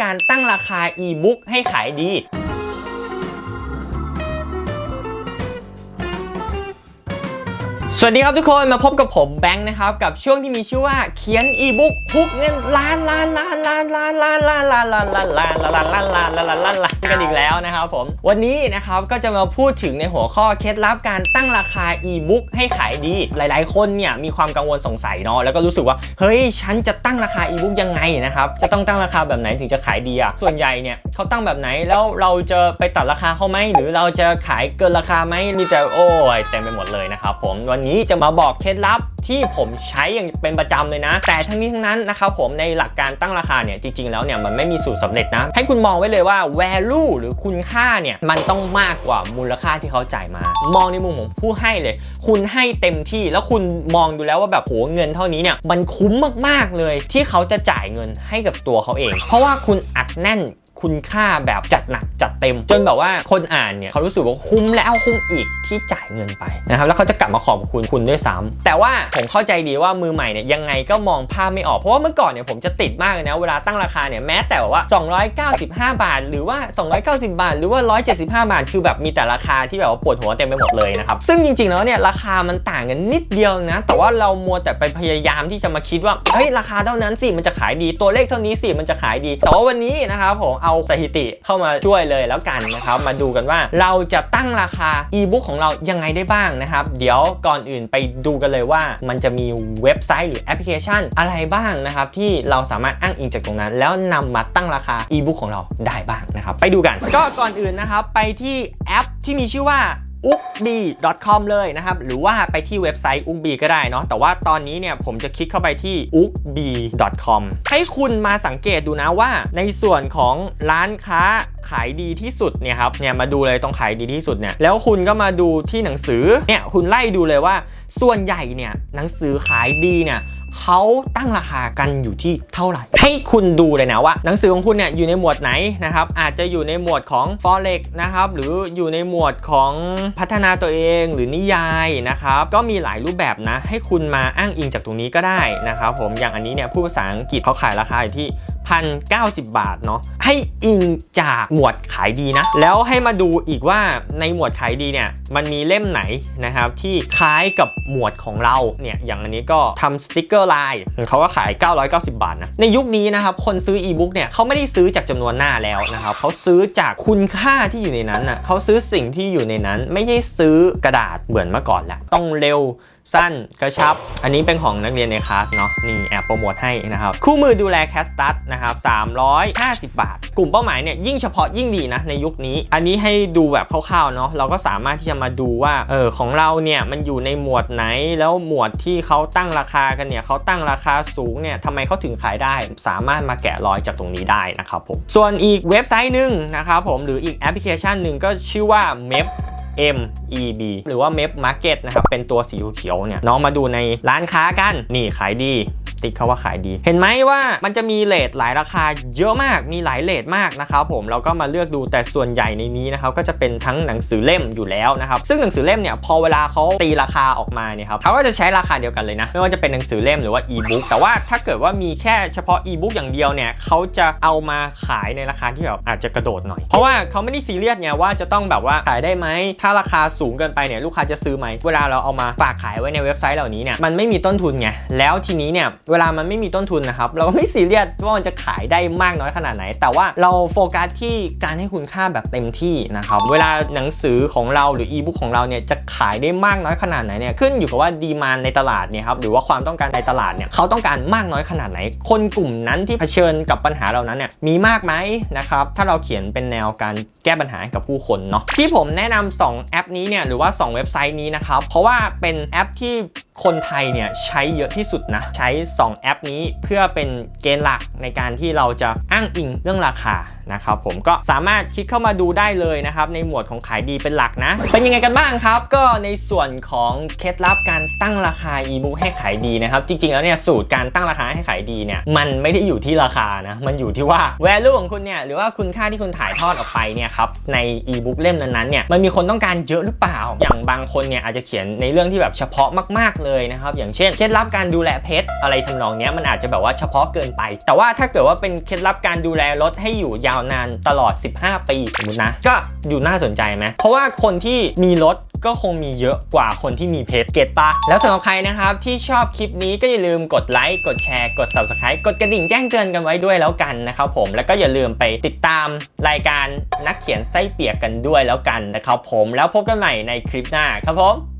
การตั้งราคาอีบุ๊กให้ขายดี สวัสดีครับทุกคนมาพบกับผมแบงค์นะครับ กับช่วงที่มีชื่อว่าเขียนอีบุ๊กฮุกเงินล้านล้านล้านล้านล้านล้านล้านล้านล้านล้านล้านล้านล้านล้านล้านล้านล้านล้านกันอีกแล้วนะครับผมวันนี้นะครับก็จะมาพูดถึงในหัวข้อเคล็ดลับการตั้งราคาอีบุ๊กให้ขายดี หลายๆ คนเนี่ยมีความกังวลสงสัยเนาะแล้วก็รู้สึกว่าเฮ้ยฉันจะตั้งราคาอีบุ๊กยังไงนะครับจะต้องตั้งราคาแบบไหนถึงจะขายดีอะส่วนใหญ่เนี่ยเขาตั้งแบบไหนแล้วเราจะไปตัดราคาเขาไหมหรือเราจะขายเกินราคาไหมมีแต่โอ้ยเต็มไปหมดเลยนะครับผมวันนี้จะมาบอกเคล็ดลับที่ผมใช้อย่างเป็นประจำเลยนะ แต่ทั้งนี้ทั้งนั้นนะครับผมในหลักการตั้งราคาเนี่ยจริง ๆ แล้วเนี่ยมันไม่มีสูตรสำเร็จนะ ให้คุณมองไว้เลยว่า value หรือคุณค่าเนี่ยมันต้องมากกว่ามูลค่าที่เขาจ่ายมา มองในมุมของผู้ให้เลย คุณให้เต็มที่แล้วคุณมองดูแล้วว่าแบบโหเงินเท่านี้เนี่ยมันคุ้มมากๆเลย ที่เขาจะจ่ายเงินให้กับตัวเขาเอง เพราะว่าคุณอัดแน่นคุณค่าแบบจัดหนัก จัดเต็ม จนแบบว่าคนอ่านเนี่ยเขารู้สึกว่าคุ้มแล้วคุ้มอีกที่จ่ายเงินไปนะครับแล้วเขาจะกลับมาขอบคุณคุณด้วยซ้ำแต่ว่าผมเข้าใจดีว่ามือใหม่เนี่ยยังไงก็มองภาพไม่ออกเพราะว่าเมื่อก่อนเนี่ยผมจะติดมากเลยนะเวลาตั้งราคาเนี่ยแม้แต่ว่า 295 บาท หรือว่า 290 บาท หรือว่า 175 บาท คือแบบมีแต่ราคาที่แบบว่าปวดหัวเต็มไปหมดเลยนะครับซึ่งจริงๆแล้วเนี่ยราคามันต่างกันนิดเดียวนะแต่ว่าเรามัวแต่ไปพยายามที่จะมาคิดว่าเฮ้ยราคาเท่านั้นสิมันจะขายดีตัวเลขเท่านี้สิมันจะขายดีแต่ว่าวันนี้นะครับผมเอาสถิติเข้ามาช่วยเลยแล้วกันนะครับ มาดูกันว่าเราจะตั้งราคาอีบุ๊กของเรายังไงได้บ้างนะครับ เดี๋ยวก่อนอื่นไปดูกันเลยว่ามันจะมีเว็บไซต์หรือแอปพลิเคชันอะไรบ้างนะครับ ที่เราสามารถอ้างอิงจากตรงนั้น แล้วนำมาตั้งราคาอีบุ๊กของเราได้บ้างนะครับ ไปดูกัน ก็ก่อนอื่นนะครับ ไปที่แอปที่มีชื่อว่า u k b c o m เลยนะครับ หรือว่าไปที่เว็บไซต์ u k b ก็ได้เนาะแต่ว่าตอนนี้เนี่ยผมจะคลิกเข้าไปที่ u k b c o m ให้คุณมาสังเกตดูนะว่า ในส่วนของร้านค้า ขายดีที่สุดเนี่ยครับเนี่ยมาดูเลยตรงขายดีที่สุดเนี่ยแล้วคุณก็มาดูที่หนังสือเนี่ยคุณไล่ดูเลยว่า ส่วนใหญ่เนี่ยหนังสือขายดีเนี่ยเขาตั้งราคากันอยู่ที่เท่าไหร่ ให้คุณดูเลยนะว่า หนังสือของคุณเนี่ยอยู่ในหมวดไหนนะครับอาจจะอยู่ในหมวดของ forex นะครับหรืออยู่ในหมวดของพัฒนาตัวเองหรือนิยายนะครับก็มีหลายรูปแบบนะ ให้คุณมาอ้างอิงจากตรงนี้ก็ได้นะครับผมอย่างอันนี้เนี่ยผู้ภาษาอังกฤษเขาขายราคาอยู่ที่ 1,090 บาทเนาะให้อิงจากหมวดขายดีนะ แล้วให้มาดูอีกว่าในหมวดขายดีเนี่ยมันมีเล่มไหนนะครับที่คล้ายกับหมวดของเราเนี่ยอย่างอันนี้ก็ทำสติกเกอร์ลายเขาก็ขาย 990 บาทนะในยุคนี้นะครับคนซื้ออีบุ๊กเนี่ยเขาไม่ได้ซื้อจากจำนวนหน้าแล้วนะครับเขาซื้อจากคุณค่าที่อยู่ในนั้นนะเขาซื้อสิ่งที่อยู่ในนั้น ไม่ใช่ซื้อกระดาษเหมือนเมื่อก่อนแล้วต้องเร็ว สั้นกระชับ อันนี้เป็นของนักเรียนในคลาสเนาะนี่แอบโปรโมทให้นะครับคู่มือดูแลแคสตัสนะครับ350 บาท กลุ่มเป้าหมายเนี่ยยิ่งเฉพาะยิ่งดีนะในยุคนี้ อันนี้ให้ดูแบบคร่าวๆเนาะเราก็สามารถที่จะมาดูว่าเออของเราเนี่ยมันอยู่ในหมวดไหนแล้วหมวดที่เขาตั้งราคากันเนี่ยเขาตั้งราคาสูงเนี่ยทำไมเขาถึงขายได้ สามารถมาแกะรอยจากตรงนี้ได้นะครับผมส่วนอีกเว็บไซต์หนึ่งนะครับผมหรืออีกแอปพลิเคชันหนึ่งก็ชื่อว่า MEP MEB หรือว่า MEP Market นะครับเป็นตัวสีเขียวเนี่ยน้องมาดูในร้านค้ากันนี่ขายดี ติ๊กเขาว่าขายดี เห็นไหมว่ามันจะมีเลทหลายราคาเยอะมากมีหลายเลทมากนะครับผมเราก็มาเลือกดูแต่ส่วนใหญ่ในนี้นะครับก็จะเป็นทั้งหนังสือเล่มอยู่แล้วนะครับซึ่งหนังสือเล่มเนี่ยพอเวลาเขาตีราคาออกมาเนี่ยครับเขาก็จะใช้ราคาเดียวกันเลยนะไม่ว่าจะเป็นหนังสือเล่มหรือว่าอีบุ๊กแต่ว่าถ้าเกิดว่ามีแค่เฉพาะอีบุ๊กอย่างเดียวเนี่ยเขาจะเอามาขายในราคาที่แบบอาจจะกระโดดหน่อย เพราะว่าเขาไม่ได้ซีเรียสไงว่าจะต้องแบบว่าขายได้ไหมถ้าราคาสูงเกินไปเนี่ยลูกค้าจะซื้อไหมเวลาเราเอามาฝากขายไว้ในเว็บไซต์เหล่านี้เนี่ยมันไม่มีต้นทุนไงแล้วทีนี้เนี่ยเวลามันไม่มีต้นทุนนะครับ เราก็ไม่ซีเรียสว่ามันจะขายได้มากน้อยขนาดไหน แต่ว่าเราโฟกัสที่การให้คุณค่าแบบเต็มที่นะครับ เวลาหนังสือของเราหรืออีบุ๊กของเราเนี่ยจะขายได้มากน้อยขนาดไหนเนี่ยขึ้นอยู่กับว่าดีมานในตลาดเนี่ยครับหรือว่าความต้องการในตลาดเนี่ยเขาต้องการมากน้อยขนาดไหน คนกลุ่มนั้นที่เผชิญกับปัญหาเหล่านั้นเนี่ยมีมากไหมนะครับถ้าเราเขียนเป็นแนวการแก้ปัญหาให้กับผู้คนเนาะที่ผมแนะนำ2แอปนี้เนี่ยหรือว่า 2 เว็บไซต์นี้นะครับเพราะว่าเป็นแอปที่คนไทยเนี่ยใช้เยอะที่สุดนะ ใช้ 2 แอปนี้เพื่อเป็นเกณฑ์หลักในการที่เราจะอ้างอิงเรื่องราคานะครับผมก็สามารถคลิกเข้ามาดูได้เลยนะครับ ในหมวดของขายดีเป็นหลักนะ เป็นยังไงกันบ้างครับ ก็ในส่วนของเคล็ดลับการตั้งราคาอีบุ๊กให้ขายดีนะครับ จริง ๆ แล้วเนี่ยสูตรการตั้งราคาให้ขายดีเนี่ยมันไม่ได้อยู่ที่ราคานะมันอยู่ที่ว่า value ของคุณเนี่ยหรือว่าคุณค่าที่คุณถ่ายทอดออกไปเนี่ยครับในอีบุ๊กเล่มนั้นๆเนี่ยมันมีคนต้องการเยอะหรือเปล่า อย่างบางคนเนี่ยอาจจะเขียนในเรื่องที่แบบเฉพาะมากๆเลยนะครับ อย่างเช่นเคล็ดลับการดูแลเพชรอะไรทำนองนี้มันอาจจะแบบว่าเฉพาะเกินไป แต่ว่าถ้าเกิดว่าเป็นเคล็ดลับการดูแลรถให้อยู่ยาวนานตลอด 15 ปีสมมตินะ ก็อยู่น่าสนใจไหมเพราะว่าคนที่มีรถก็คงมีเยอะกว่าคนที่มีเพจเก็ตปะแล้วสำหรับใครนะครับที่ชอบคลิปนี้ก็อย่าลืมกดไลค์กดแชร์กด subscribe กดกระดิ่งแจ้งเตือนกันไว้ด้วยแล้วกันนะครับผมแล้วก็อย่าลืมไปติดตามรายการนักเขียนไส้เปียกกันด้วยแล้วกันนะครับผมแล้วพบกันใหม่ในคลิปหน้าครับผม